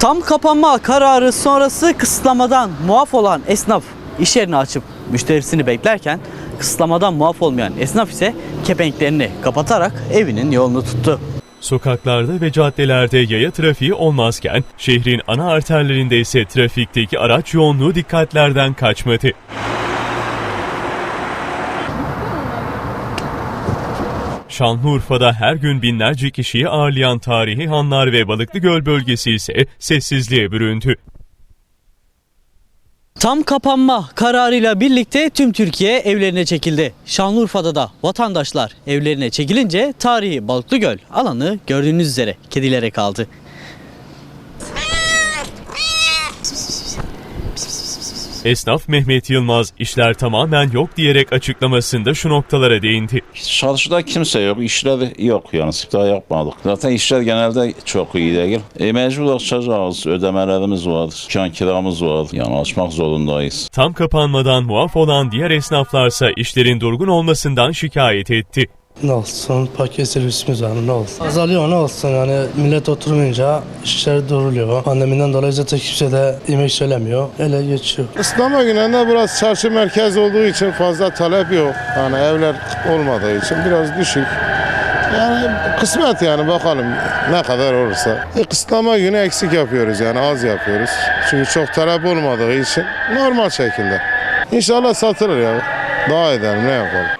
Tam kapanma kararı sonrası kısıtlamadan muaf olan esnaf iş yerini açıp müşterisini beklerken kısıtlamadan muaf olmayan esnaf ise kepenklerini kapatarak evinin yolunu tuttu. Sokaklarda ve caddelerde yaya trafiği olmazken şehrin ana arterlerinde ise trafikteki araç yoğunluğu dikkatlerden kaçmadı. Şanlıurfa'da her gün binlerce kişiyi ağırlayan tarihi hanlar ve Balıklı Göl bölgesi ise sessizliğe büründü. Tam kapanma kararıyla birlikte tüm Türkiye evlerine çekildi. Şanlıurfa'da da vatandaşlar evlerine çekilince tarihi Balıklıgöl alanı gördüğünüz üzere kedilere kaldı. Esnaf Mehmet Yılmaz işler tamamen yok diyerek açıklamasında şu noktalara değindi. Çalışıda kimse yok, işler yok yani siftah yapmadık. Zaten işler genelde çok iyi değil. E, mecbur açacağız, ödemelerimiz var, dükkan kiramız var. Yani açmak zorundayız. Tam kapanmadan muaf olan diğer esnaflarsa işlerin durgun olmasından şikayet etti. Ne olsun paket servisimiz var ne olsun. Azalıyor ne olsun yani millet oturmayınca işler duruluyor. Pandemiden dolayı zaten kimse de yemek söylemiyor. Öyle geçiyor. Islama günlerinde biraz çarşı merkez olduğu için fazla talep yok. Yani evler olmadığı için biraz düşük. Yani kısmet yani bakalım ne kadar olursa. E, kısıtlama günü eksik yapıyoruz yani az yapıyoruz. Çünkü çok talep olmadığı için normal şekilde. İnşallah satılır ya. Daha edelim ne yapalım.